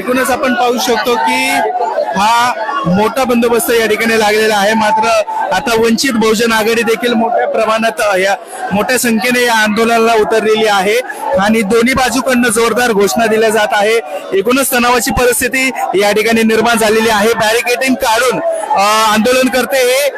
एकूणच आपण पाहू शकतो की हा मोठा बंदोबस्त या ठिकाणी लागलेला आहे. मात्र आता वंचित बहुजन आघाडी देखील मोठ्या प्रमाणात या मोठ्या संख्येने या आंदोलनाला उतरलेली आहे आणि दोन्ही बाजूकडनं जोरदार घोषणा दिल्या जात आहे. एकूणच तणावाची परिस्थिती या ठिकाणी निर्माण झालेली आहे. बॅरिकेडिंग काढून आंदोलनकर्ते हे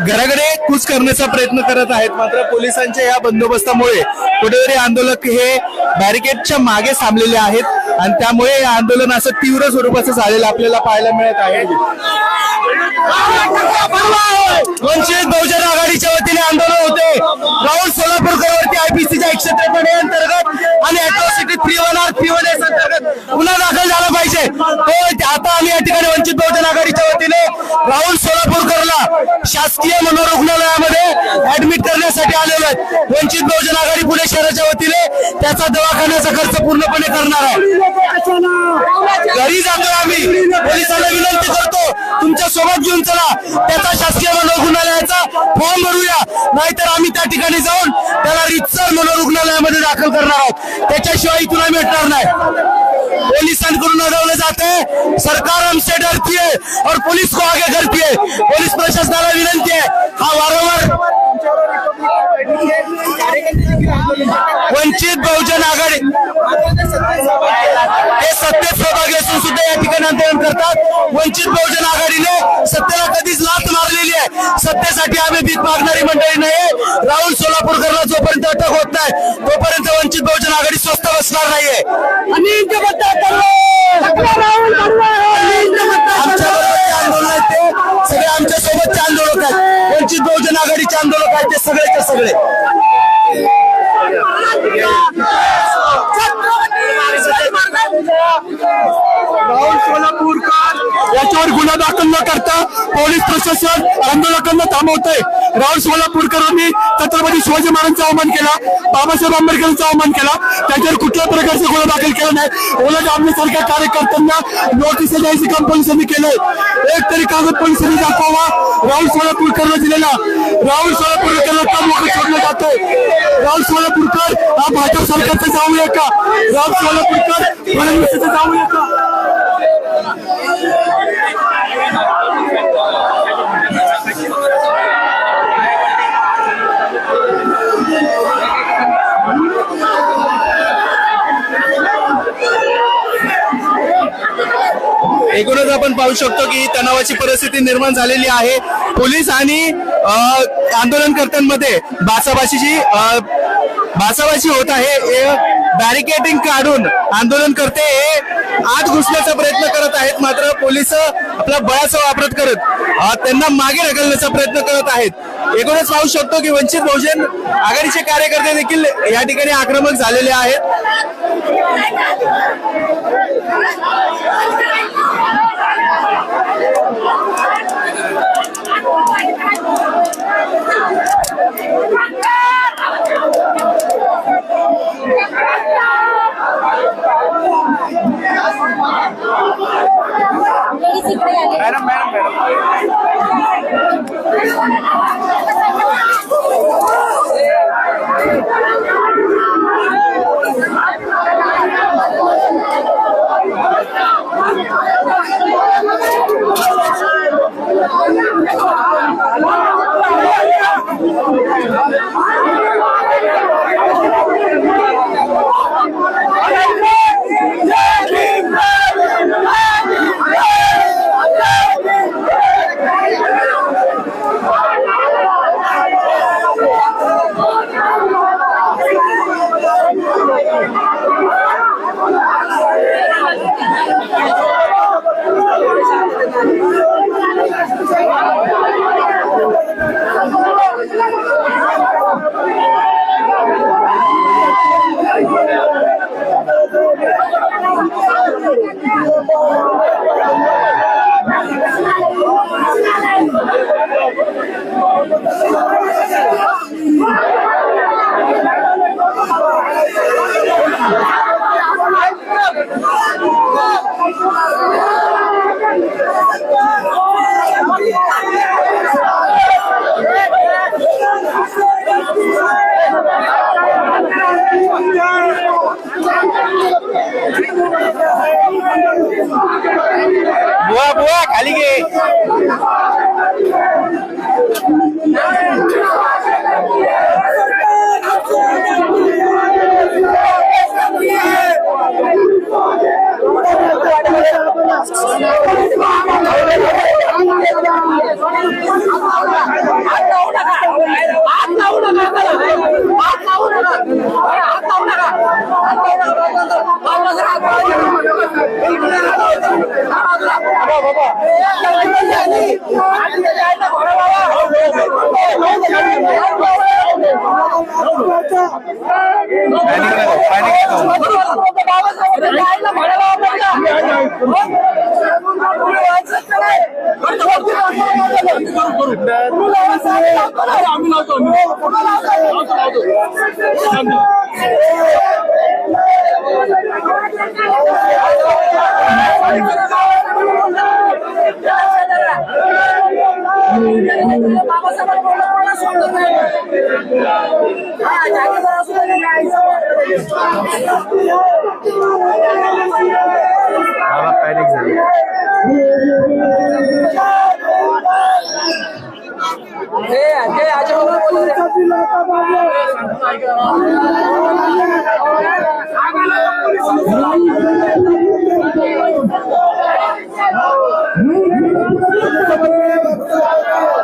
घराकडे कूच करण्याचा प्रयत्न करत आहेत. मात्र पोलिसांच्या या बंदोबस्तामुळे कुठेतरी आंदोलक हे बॅरिकेडच्या मागे थांबलेले आहेत. आणि त्यामुळे हे आंदोलन असं तीव्र स्वरूपाचं झालेलं आपल्याला पाहायला मिळत आहे. वंचित बहुजन आघाडीच्या वतीने आंदोलन होते. राहुल सोलापूरकरवरती आयपीसीच्या एकशे त्रेपन्न अंतर्गत आणि atrocity three one R three one S अंतर्गत गुन्हा दाखल झाला पाहिजे. तो आता आम्ही या ठिकाणी वंचित बहुजन आघाडीच्या वतीने शासकीय मनोरुग्णालयामध्ये ऍडमिट करण्यासाठी आलेलो आहे वंचित बहुजन आघाडी पुणे शहराच्या वतीने त्याचा दवाखान्याचा खर्च पूर्णपणे करणार आहे घरी जातो आम्ही. पोलिसांना विनंती करतो तुमच्यासोबत घेऊन चला. त्याचा शासकीय मनोरुग्णालयाचा फॉर्म भरूया. नाहीतर आम्ही त्या ठिकाणी जाऊन त्याला रितसर मनोरुग्णालयामध्ये दाखल करणार आहोत. त्याच्याशिवाय इथून आम्ही हटणार नाही. पोलिसांकडून अडवलं जाते. सरकार हमसे डरती है और पुलिस को आगे करती है पोलीस प्रशासनाला विनंती आहे. हा वारंवार वंचित बहुजन आघाडी हे सत्तेत सहभागी असून सुद्धा या ठिकाणी आंदोलन करतात. वंचित बहुजन आघाडीने सत्तेला आहे सत्तेसाठी आम्ही भीक मागणारी मंडळी नाही. राहुल सोलापूरकरला जोपर्यंत अटक होत नाही तोपर्यंत वंचित बहुजन आघाडी स्वस्त बसणार नाहीये. सगळे आमच्या सोबतचे आंदोलक आहेत वंचित बहुजन आघाडीचे आंदोलक आहेत ते सगळेचे सगळे. राहुल सोलापूरकर याच्यावर गुन्हा दाखल न करता पोलीस प्रशासन आंदोलकांना थांबवतंय. राहुल सोलापूरकरांनी छत्रपती शिवाजी महाराजांचा अवमान केला बाबासाहेब आंबेडकरांचा अवमान केला. त्याच्यावर कुठल्या प्रकारचा गुन्हा दाखल केला नाही. उलट आपल्यासारख्या कार्यकर्त्यांना नोटीस द्यायचं काम पोलिसांनी केलंय. एक तरी कागद पोलिसांनी दाखवावा. राहुल सोलापूरकरला दिलेला. राहुल सोलापूरकरला का मोकळं सोडलं जातंय. राहुल सोलापूरकर हा भाजप सरकारचा जाऊया का राहुल सोलापूरकर फडणवीसाचा जाऊया का एकूणच आपण पाहू शकतो की तणावाची परिस्थिती निर्माण झालेली आहे. पोलीस आणि आंदोलनकर्त्यांमध्ये बासाबाशीची भासाभाषी होत आहे. बॅरिकेडिंग काढून आंदोलनकर्ते हे आत घुसण्याचा प्रयत्न करत आहेत. मात्र पोलीस आपला बळाचा वापर करत त्यांना मागे ढकलण्याचा प्रयत्न करत आहेत. एकूणच पाहू शकतो की वंचित बहुजन आघाडीचे कार्यकर्ते देखील या ठिकाणी आक्रमक झालेले आहेत. मॅडम मॅडम मॅडम খালি গে आम्ही लावतो बाबासाहेब বাবা প্যান এক্সাম Thank you.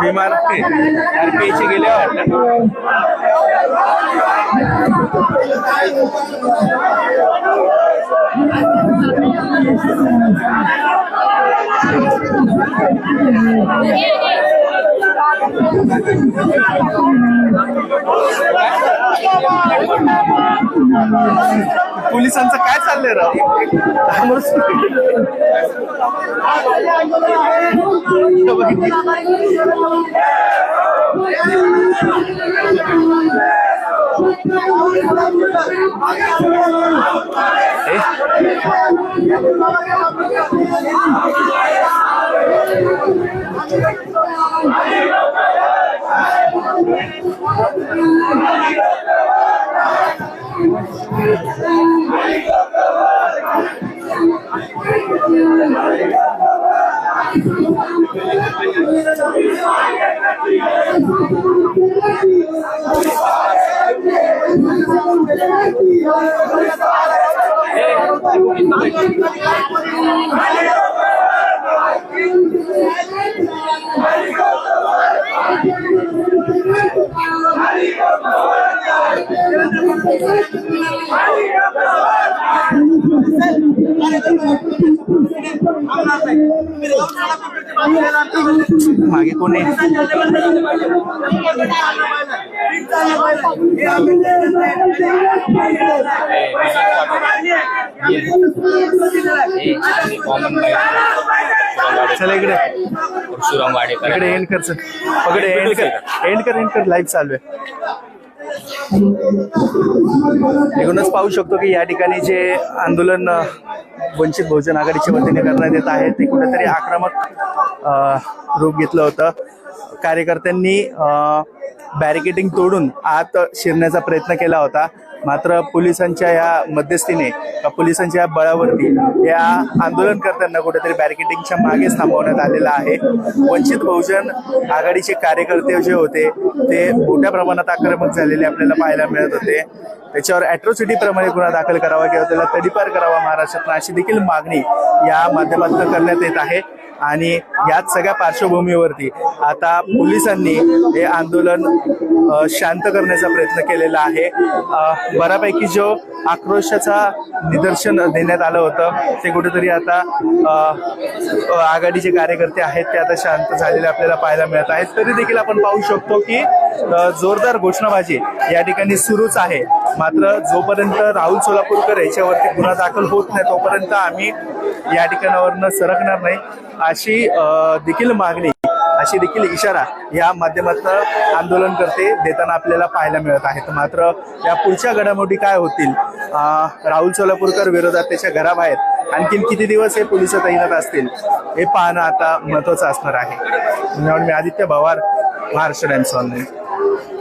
বিমার আর পেয়েছে গেলে Thank you. पोलिसांचं काय चाललंय राव? Hallelujah. मागे कोण आहे? चला इकडे. परशुराम वाडेकर. इकडे एंड कर पकडे एंड कर. एंड कर एंड कर. लाईव्ह चालू आहे. एकूणच पाहू शकतो की या ठिकाणी जे आंदोलन वंचित बहुजन आघाडीच्या वतीने करण्यात येत आहे. ते कुठेतरी आक्रमक रूप घेतलं होतं. कार्यकर्त्यांनी बॅरिकेडिंग तोडून आत शिरण्याचा प्रयत्न केला होता. मात्र पोलिसांच्या या मध्यस्थीने पोलिसांच्या या बळावरती या आंदोलनकर्त्यांना कुठेतरी बॅरिकेडिंगच्या मागेच थांबवण्यात आलेलं आहे. वंचित बहुजन आघाडीचे कार्यकर्ते जे होते ते मोठ्या प्रमाणात आक्रमक झालेले आपल्याला पाहायला मिळत होते. त्याच्यावर अॅट्रॉसिटी प्रमाणे गुन्हा दाखल करावा किंवा त्याला तडीपार करावा महाराष्ट्रातून अशी देखील मागणी या माध्यमातून करण्यात येत आहे. आणि याच सगळ्या पार्श्वभूमीवरती आता पोलिसांनी हे आंदोलन शांत करण्याचा प्रयत्न केलेला आहे. बऱ्यापैकी जो आक्रोशाचा निदर्शन देण्यात आलं होतं ते कुठेतरी आता आघाडीचे कार्यकर्ते आहेत ते आता शांत झालेले आपल्याला पाहायला मिळत आहेत. तरी देखील आपण पाहू शकतो की जोरदार घोषणाबाजी या ठिकाणी सुरूच आहे. मात्र जोपर्यंत राहुल सोलापूरकर याच्यावरती गुन्हा दाखल होत नाही तोपर्यंत आम्ही या ठिकाणावरनं सरकणार नाही अशी देखील मागणी अशी देखील इशारा या माध्यमातून आंदोलन करते देताना आपल्याला पाहायला मिळत आहेत मात्र या पुढच्या घडामोडी काय होतील? राहुल सोलापूरकर विरोधात त्याच्या घराबाहेर आणखीन किती दिवस हे पोलीस तैनात असतील हे पाहणं आता महत्वाचं असणार आहे. म्हणून मी आदित्य पवार महाराष्ट्र टाइम्स ऑनलाईन.